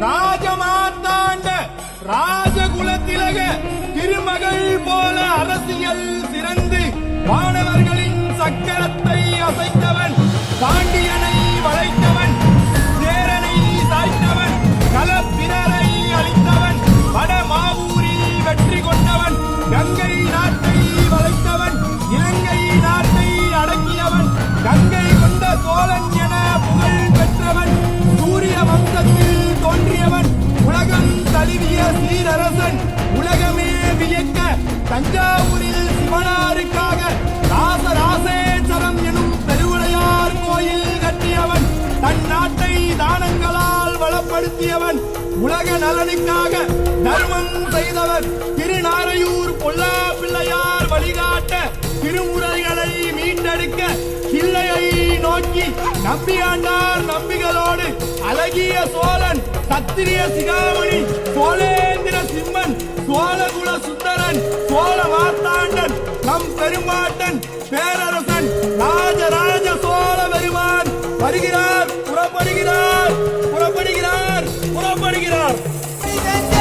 ராஜமார்த்தாண்ட ராஜகுலத்திலக திருமகள் போல அரசியல் சிறந்து மாணவர்களின் சக்கரத்தை அசைத்தவன் பாண்டியனை வளைத்தவன் சேரனை சாய்த்தவன் கலப்பிரரை அளித்தவன் வட மாவூரில் கங்கை நாட்டை வளைத்தவன் இலங்கை நாட்டை அடக்கியவன் கங்கை நலன் உலக நலனுக்காக தர்மம் செய்தவர் திருநாரையூர் பொல்லா பிள்ளையார் வழிகாட்ட திருமுறைகளை மீட்டெடுக்க இல்லையை நோக்கி நம்பியாண்டார் நம்பிகளோடு அழகிய சோழன் சத்திரிய சிகாமணி சோழேந்திர சிம்மன் சோழகுல சுந்தரன் சோழ மார்த்தாண்டன் நம் பெருமாட்டன் பேரரசன் ராஜராஜ சோழ பெருமான் வருகிறார். Presidente.